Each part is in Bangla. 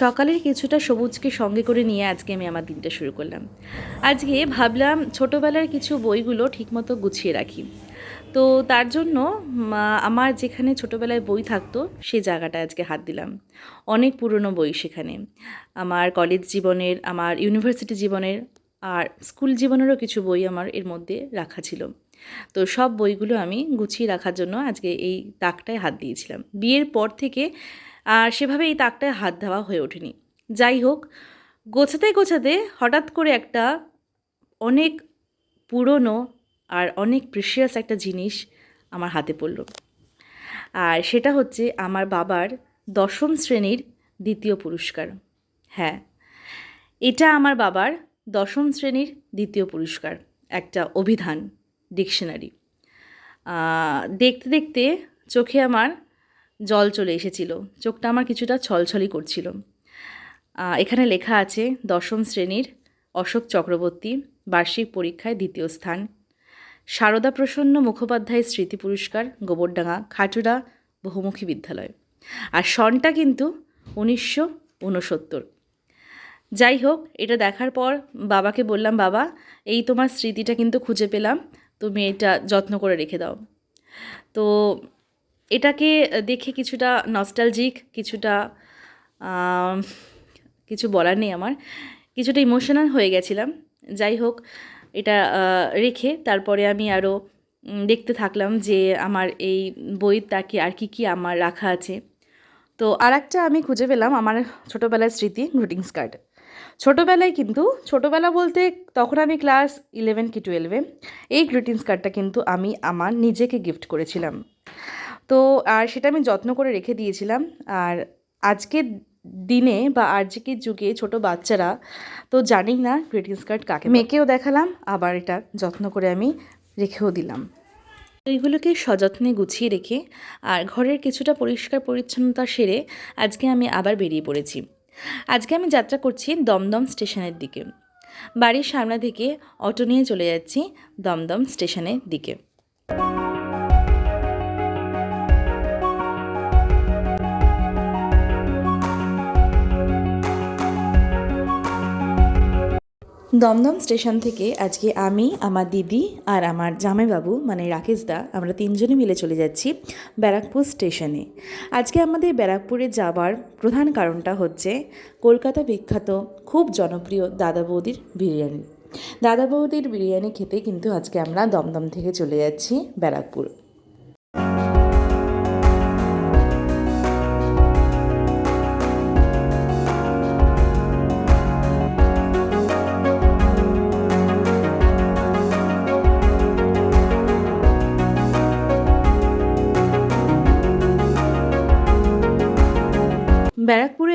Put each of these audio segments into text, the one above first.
সকালের কিছুটা সবুজকে সঙ্গে করে নিয়ে আজকে আমি আমার দিনটা শুরু করলাম। আজকে ভাবলাম ছোটোবেলার কিছু বইগুলো ঠিকমতো গুছিয়ে রাখি। তো তার জন্য আমার যেখানে ছোটোবেলায় বই থাকতো সেই জায়গাটা আজকে হাত দিলাম। অনেক পুরনো বই সেখানে। আমার কলেজ জীবনের, আমার ইউনিভার্সিটি জীবনের, আর স্কুল জীবনেরও কিছু বই আমার এর মধ্যে রাখা ছিল। তো সব বইগুলো আমি গুছিয়ে রাখার জন্য আজকে এই তাকটায় হাত দিয়েছিলাম। বিয়ের পর থেকে আর সেভাবে এই তাকটায় হাত দেওয়া হয়ে ওঠেনি। যাই হোক, গোছাতে গোছাতে হঠাৎ করে একটা অনেক পুরনো আর অনেক প্রিশিয়াস একটা জিনিস আমার হাতে পড়ল। আর সেটা হচ্ছে আমার বাবার দশম শ্রেণির দ্বিতীয় পুরস্কার। হ্যাঁ এটা আমার বাবার দশম শ্রেণির দ্বিতীয় পুরস্কার, একটা অভিধান, ডিকশনারি। দেখতে দেখতে চোখে আমার জল চলে এসেছিল। চোখটা আমার কিছুটা ছলছলি করছিল। এখানে লেখা আছে, দশম শ্রেণির অশোক চক্রবর্তী বার্ষিক পরীক্ষায় দ্বিতীয় স্থান। সারদা প্রসন্ন মুখোপাধ্যায় স্মৃতি পুরস্কার, গোবরডাঙ্গা খাটুরা বহুমুখী বিদ্যালয়। আর সনটা কিন্তু উনিশশো উনসত্তর যাই হোক, এটা দেখার পর বাবাকে বললাম, বাবা, এই তোমার স্মৃতিটা কিন্তু খুঁজে পেলাম। তুমি এটা যত্ন করে রেখে দাও। তো এটাকে দেখে কিছুটা নস্টালজিক কিছুটা কিছু বলার নেই আমার, কিছুটা ইমোশনাল হয়ে গেছিলাম। যাই হোক, এটা রেখে তারপরে আমি আরও দেখতে থাকলাম যে আমার এই বইয়ের তাকে আর কি কি আমার রাখা আছে। তো আর একটা আমি খুঁজে পেলাম আমার ছোটোবেলার স্মৃতি গ্রিটিংস কার্ড ছোটোবেলায় কিন্তু, ছোটোবেলা বলতে তখন আমি ক্লাস ইলেভেন কি টুয়েলভে এই গ্রিটিংস কার্ডটা কিন্তু আমি আমার নিজেকে গিফট করেছিলাম। তো আর সেটা আমি যত্ন করে রেখে দিয়েছিলাম। আর আজকের দিনে বা আজকের যুগে ছোট বাচ্চারা তো জানি না গ্রিটিংস কার্ড কাকে মেয়েকেও দেখালাম আবার এটা যত্ন করে আমি রেখেও দিলাম। এইগুলোকে সযত্নে গুছিয়ে রেখে আর ঘরের কিছুটা পরিষ্কার পরিচ্ছন্নতা সেরে আজকে আমি আবার বেরিয়ে পড়েছি। আজকে আমি যাত্রা করছি দমদম স্টেশনের দিকে। বাড়ির সামনে থেকে অটো নিয়ে চলে যাচ্ছি দমদম স্টেশনের দিকে। দমদম স্টেশন থেকে আজকে আমি, আমার দিদি আর আমার জামাইবাবু মানে রাকেশ দা আমরা তিনজনে মিলে চলে যাচ্ছি ব্যারাকপুর স্টেশনে। আজকে আমাদের ব্যারাকপুরে যাবার প্রধান কারণটা হচ্ছে কলকাতা বিখ্যাত, খুব জনপ্রিয় দাদা বৌদির বিরিয়ানি। দাদা বৌদির বিরিয়ানি খেতে কিন্তু আজকে আমরা দমদম থেকে চলে যাচ্ছি ব্যারাকপুর।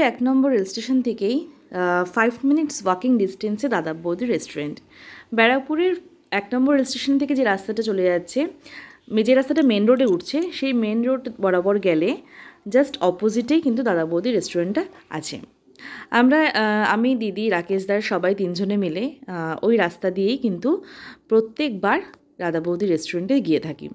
এক নম্বর রেল স্টেশন থেকেই ফাইভ মিনিটস ওয়াকিং ডিস্টেন্সে দাদা বৌদি রেস্টুরেন্ট ব্যারাকপুরের এক নম্বর রেল স্টেশন থেকে যে রাস্তাটা চলে যাচ্ছে যে রাস্তাটা মেন রোডে উঠছে, সেই মেন রোড বরাবর গেলে জাস্ট অপোজিটেই কিন্তু দাদা বৌদি রেস্টুরেন্টটা আছে। আমরা আমি, দিদি রাকেশদার সবাই তিনজনে মিলে ওই রাস্তা দিয়েই কিন্তু প্রত্যেকবার দাদা বৌদি রেস্টুরেন্টে গিয়ে থাকি।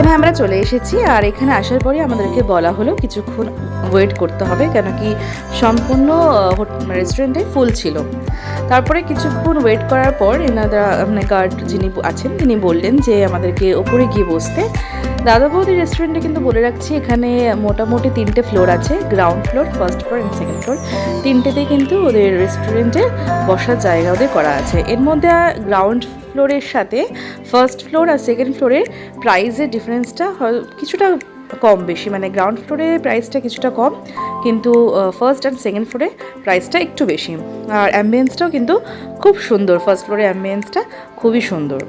এখানে আমরা চলে এসেছি, আর এখানে আসার পরে আমাদেরকে বলা হলো কিছুক্ষণ ওয়েট করতে হবে কেন কি সম্পূর্ণ রেস্টুরেন্টে ফুল ছিল। তারপরে কিছুক্ষণ ওয়েট করার পর এনারা মানে গার্ড যিনি আছেন, তিনি বললেন যে আমাদেরকে ওপরে গিয়ে বসতে দাদা বৌদি রেস্টুরেন্টে কিন্তু বলে রাখছি, এখানে মোটামুটি তিনটে ফ্লোর আছে ground floor first floor and second floor তিনটেতেই কিন্তু ওদের রেস্টুরেন্টে বসার জায়গা ওদের করা আছে। এর মধ্যে গ্রাউন্ড ফ্লোরের সাথে ফার্স্ট ফ্লোর আর সেকেন্ড ফ্লোরের প্রাইসের ডিফারেন্সটা কিছুটা কম বেশি। মানে গ্রাউন্ড ফ্লোরে প্রাইসটা কিছুটা কম, কিন্তু ফার্স্ট অ্যান্ড সেকেন্ড ফ্লোরে প্রাইসটা একটু বেশি। আর অ্যাম্বিয়েন্সটাও কিন্তু খুব সুন্দর ফার্স্ট ফ্লোরে অ্যাম্বিয়েন্সটা খুবই সুন্দর।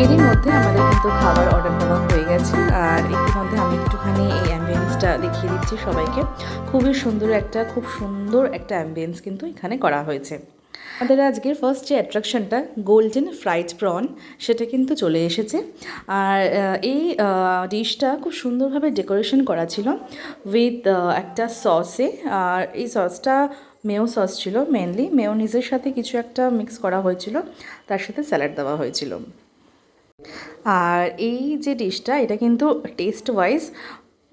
এরই মধ্যে আমাদের কিন্তু খাবার অর্ডার দেওয়া হয়ে গেছে। আর ইতিমধ্যে আমি একটুখানি এই অ্যাম্বিয়েন্সটা দেখিয়ে দিচ্ছি সবাইকে। খুবই সুন্দর একটা, খুব সুন্দর একটা অ্যাম্বিয়েন্স কিন্তু এখানে করা হয়েছে। আমাদের আজকের ফার্স্ট যে অ্যাট্রাকশনটা গোল্ডেন ফ্রাইড প্রন সেটা কিন্তু চলে এসেছে। আর এই ডিশটা খুব সুন্দরভাবে ডেকোরেশন করা ছিল উইথ একটা সসে আর এই সসটা মেও সস ছিল মেনলি মেয়োনিজের সাথে কিছু একটা মিক্স করা হয়েছিল। তার সাথে স্যালাড দেওয়া হয়েছিল। আর এই যে ডিশটা, এটা কিন্তু টেস্ট ওয়াইজ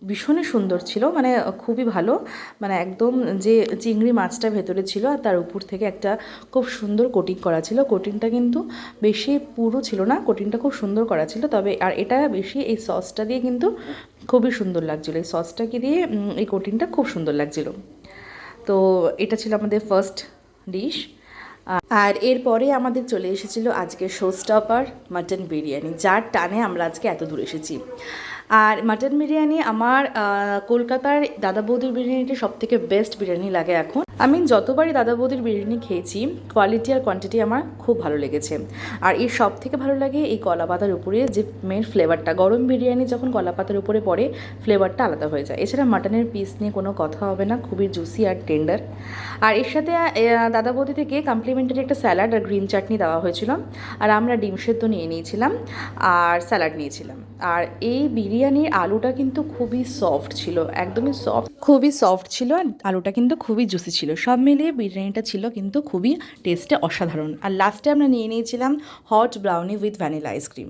ভীষণই সুন্দর ছিল মানে খুবই ভালো। মানে একদম যে চিংড়ি মাছটা ভেতরে ছিল আর তার উপর থেকে একটা খুব সুন্দর কোটিং করা ছিল। কোটিংটা কিন্তু বেশি পুরো ছিল না কোটিংটা খুব সুন্দর করা ছিল, তবে আর এটা বেশি এই সসটা দিয়ে কিন্তু খুবই সুন্দর লাগছিল। এই সসটাকে দিয়ে এই কোটিংটা খুব সুন্দর লাগছিল। তো এটা ছিল আমাদের ফার্স্ট ডিশ আর এরপরে আমাদের চলে এসেছিল আজকে শো স্টপার মাটন বিরিয়ানি, যার টানে আমরা আজকে এত দূর এসেছি। আর মাটন বিরিয়ানি আমার কলকাতার দাদা বৌদির বিরিয়ানিটি সবথেকে বেস্ট বিরিয়ানি লাগে এখন। আমি যতবারই দাদা বৌদির বিরিয়ানি খেয়েছি কোয়ালিটি আর কোয়ান্টিটি আমার খুব ভালো লেগেছে। আর এর সব থেকে ভালো লাগে এই কলা পাতার উপরে যে মেন ফ্লেভারটা গরম বিরিয়ানি যখন কলা পাতার উপরে পড়ে ফ্লেভারটা আলাদা হয়ে যায়। এছাড়া মাটনের পিস নিয়ে কোনো কথা হবে না, খুবই জুসি আর টেন্ডার আর এর সাথে দাদা বৌদি থেকে কমপ্লিমেন্টারি একটা স্যালাড আর গ্রিন চাটনি দেওয়া হয়েছিল। আর আমরা ডিম সেদ্ধ নিয়ে নিয়েছিলাম আর স্যালাড নিয়েছিলাম। আর এই বিরিয়ানির আলুটা কিন্তু খুবই সফট ছিল, একদমই সফট খুবই সফট ছিল আর আলুটা কিন্তু খুবই জুসি ছিল। সব মিলিয়ে বিরিয়ানিটা ছিল কিন্তু খুবই টেস্টে অসাধারণ। আর লাস্টে আমরা নিয়ে নিয়েছিলাম hot brownie with vanilla ice cream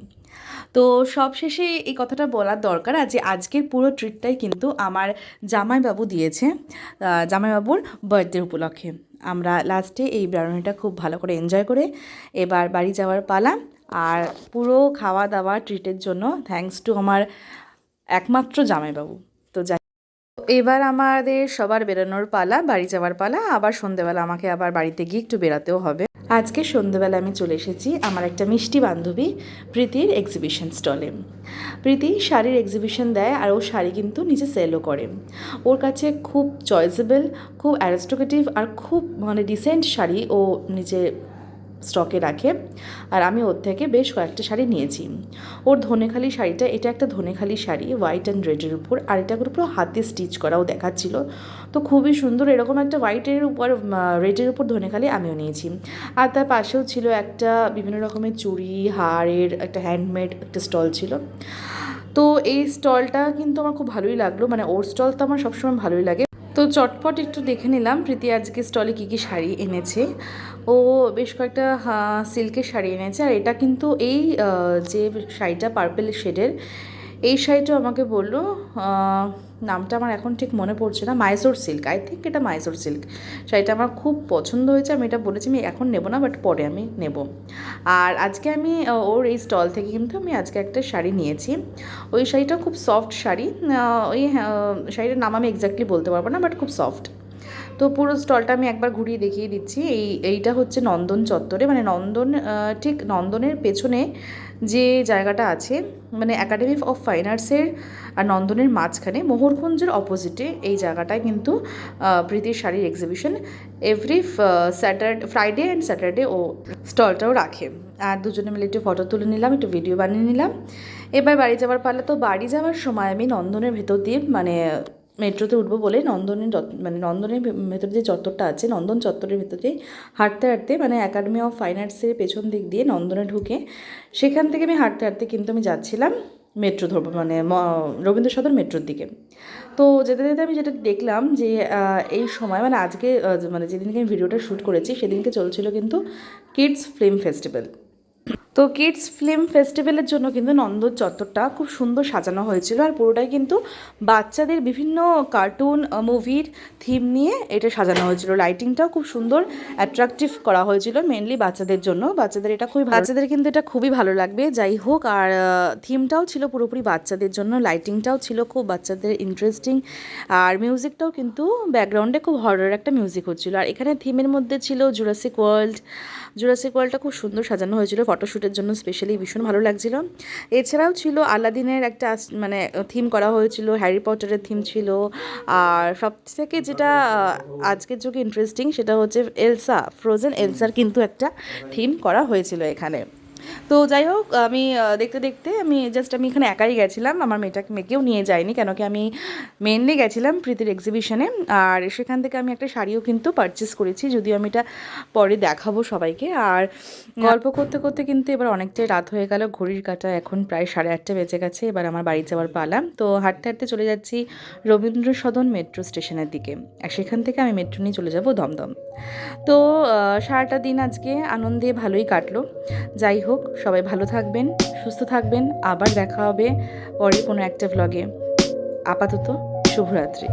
তো সবশেষে এই কথাটা বলার দরকার আছে আজকের পুরো ট্রিটটাই কিন্তু আমার জামাইবাবু দিয়েছে জামাইবাবুর বার্থডে উপলক্ষে। আমরা লাস্টে এই ব্রাউনিটা খুব ভালো করে এনজয় করে এবার বাড়ি যাওয়ার পালা আর পুরো খাওয়া দাওয়া ট্রিটের জন্য থ্যাঙ্কস টু আমার একমাত্র জামাইবাবু। এবার আমাদের সবার বেরোনোর পালা, বাড়ি যাওয়ার পালা, আবার সন্ধেবেলা আমাকে আবার বাড়িতে গিয়ে একটু বেরাতেও হবে। আজকে সন্ধেবেলা আমি চলে এসেছি আমার একটা মিষ্টি বান্ধবী, প্রীতির এক্সিবিশন স্টলে প্রীতি শাড়ির এক্সিবিশন দেয় আর ও শাড়ি কিন্তু নিজে সেলও করে। ওর কাছে খুব চয়েসেবল খুব অ্যারিস্টোকেটিভ আর খুব মানে ডিসেন্ট শাড়ি ও নিজে স্টকে রাখে। আর আমি ওর থেকে বেশ কয়েকটা শাড়ি নিয়েছি। ওর ধনেখালি শাড়িটা, এটা একটা ধনেখালি শাড়ি হোয়াইট অ্যান্ড রেডের উপর। আর এটা পুরো হাতে স্টিচ করাও দেখাচ্ছিল। তো খুবই সুন্দর এরকম একটা হোয়াইটের উপর রেডের উপর ধনেখালি আমিও নিয়েছি। আর তার পাশেও ছিল একটা বিভিন্ন রকমের চুড়ি, হাড়ের, একটা হ্যান্ডমেড একটা স্টল ছিল। তো এই স্টলটা কিন্তু আমার খুব ভালোই লাগল। মানে ওর স্টল তো আমার সবসময় ভালোই লাগে। তো চটপট একটু দেখে নিলাম। প্রীতি আজকে স্টলে কী কী শাড়ি এনেছে? ও বেশ কয়েকটা সিল্কের শাড়ি এনেছে। আর এটা কিন্তু এই যে শাড়িটা পার্পেল শেডের এই শাড়িটা আমাকে বলল নামটা আমার এখন ঠিক মনে পড়ছে না। মাইসোর সিল্ক আই থিঙ্ক এটা মাইসোর সিল্ক শাড়িটা আমার খুব পছন্দ হয়েছে। আমি এটা বলেছি আমি এখন নেব না বাট পরে আমি নেব। আর আজকে আমি ওর এই স্টল থেকে কিন্তু আমি আজকে একটা শাড়ি নিয়েছি। ওই শাড়িটা খুব সফট শাড়ি। ওই আহ, শাড়িটার নাম আমি এক্স্যাক্টলি বলতে পারব না বাট খুব সফট তো পুরো স্টলটা আমি একবার ঘুরিয়ে দেখিয়ে দিচ্ছি। এই, এইটা হচ্ছে নন্দন চত্বরে। মানে নন্দন ঠিক নন্দনের পেছনে যে জায়গাটা আছে মানে একাডেমি অফ ফাইন আর্টসের আর নন্দনের মাঝখানে মোহরকুঞ্জের অপোজিটে এই জায়গাটায় কিন্তু প্রীতির শাড়ির exhibition every Saturday Friday and Saturday ও স্টলটাও রাখে। আর দুজনে মিলে একটু ফটো তুলে নিলাম, একটু ভিডিও বানিয়ে নিলাম। এবার বাড়ি যাওয়ার পালা। তো বাড়ি যাওয়ার সময় আমি নন্দনের ভেতর দিয়ে মানে মেট্রোতে উঠবো বলে নন্দনের মানে নন্দনের ভেতর যে চত্বরটা আছে, নন্দন চত্বরের ভেতরে হাঁটতে হাঁটতে মানে একাডেমি অফ ফাইন আর্টসের পেছন দিক দিয়ে নন্দনে ঢুকে সেখান থেকে আমি হাঁটতে হাঁটতে কিন্তু আমি যাচ্ছিলাম মেট্রো ধরবো মানে ম- রবীন্দ্র সদন মেট্রোর দিকে। তো যেতে যেতে আমি যেটা দেখলাম যে এই সময় মানে আজকে মানে যেদিনকে আমি ভিডিওটা শ্যুট করেছি সেদিনকে চলছিল কিন্তু কিডস ফিল্ম ফেস্টিভ্যাল তো কিডস ফিল্ম ফেস্টিভ্যালের জন্য কিন্তু নন্দন চত্বরটা খুব সুন্দর সাজানো হয়েছিল আর পুরোটাই কিন্তু বাচ্চাদের বিভিন্ন কার্টুন মুভির থিম নিয়ে এটা সাজানো হয়েছিল। লাইটিংটাও খুব সুন্দর অ্যাট্রাকটিভ করা হয়েছিল মেনলি বাচ্চাদের জন্য। বাচ্চাদের এটা খুবই বাচ্চাদের কিন্তু এটা খুবই ভালো লাগবে। যাই হোক, আর থিমটাও ছিল পুরোপুরি বাচ্চাদের জন্য লাইটিংটাও ছিল খুব বাচ্চাদের ইন্টারেস্টিং আর মিউজিকটাও কিন্তু ব্যাকগ্রাউন্ডে খুব হরর একটা মিউজিক হচ্ছিল। আর এখানে থিমের মধ্যে ছিল জুরাসিক ওয়ার্ল্ড জুরাসিক ওয়ার্ল্ডটা খুব সুন্দর সাজানো হয়েছিল। ফটোশ্যুটের জন্য স্পেশালি ভীষণ ভালো লাগছিল। এছাড়াও ছিল আলাদিনের একটা মানে থিম করা হয়েছিল হ্যারি পটারের থিম ছিল। আর সব থেকে যেটা আজকের যুগে ইন্টারেস্টিং সেটা হচ্ছে এলসা ফ্রোজেন এলসার কিন্তু একটা থিম করা হয়েছিল এখানে। তো যাই হোক, আমি দেখতে দেখতে আমি জাস্ট আমি এখানে একাই গেছিলাম। আমার মেয়েটাকে, মেয়েকেও নিয়ে যাইনি কেন কি আমি মেনলি গেছিলাম প্রীতির এক্সিবিশনে আর সেখান থেকে আমি একটা শাড়িও কিন্তু পারচেস করেছি, যদিও আমি এটা পরে দেখাবো সবাইকে। আর গল্প করতে করতে কিন্তু এবার অনেকটাই রাত হয়ে গেল, ঘড়ির কাটা এখন প্রায় সাড়ে আটটা বেজে গেছে, এবার আমার বাড়ি যাওয়ার পালাম তো হাঁটতে হাঁটতে চলে যাচ্ছি রবীন্দ্র সদন মেট্রো স্টেশনের দিকে। আর সেখান থেকে আমি মেট্রো নিয়ে চলে যাব দমদম। তো সারাটা দিন আজকে আনন্দে ভালোই কাটলো। যাই হোক সবাই ভালো থাকবেন সুস্থ থাকবেন। আবার দেখা হবে পরে কোনো একটা ভ্লগে আপাতত শুভরাত্রি।